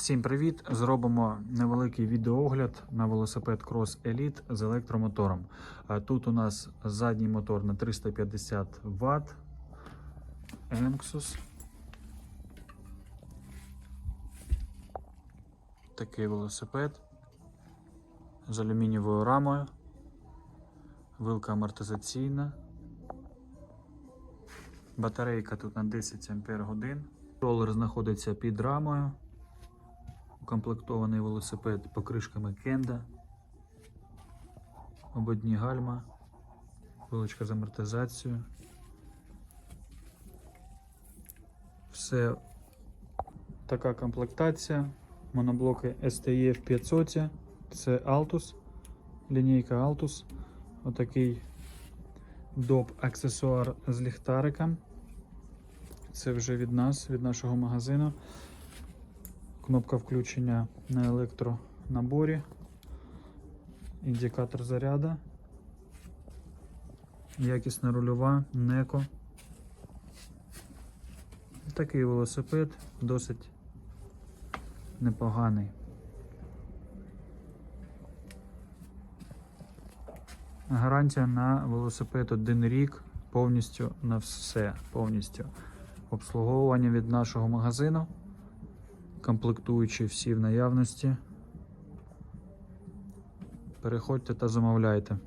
Всім привіт! Зробимо невеликий відеоогляд на велосипед Cross Elite з електромотором. А Тут у нас задній мотор на 350 Вт. Enxus. Такий велосипед з алюмінієвою рамою. Вилка амортизаційна. Батарейка тут на 10 Ампер годин. Ролер знаходиться під рамою. Укомплектований велосипед покришками Кенда. Ободні гальма. Вилочка з амортизацією. Все така комплектація. Моноблоки STF 500. Це Altus. Лінійка Altus. Отакий доп аксесуар з ліхтариком. Це вже від нас, від нашого магазину. Кнопка включення на електронаборі. Індикатор заряду. Якісна рульова, неко. Такий велосипед досить непоганий. Гарантія на велосипед один рік повністю на все. Повністю. Обслуговування від нашого магазину. Комплектуючі всі в наявності. Переходьте та замовляйте.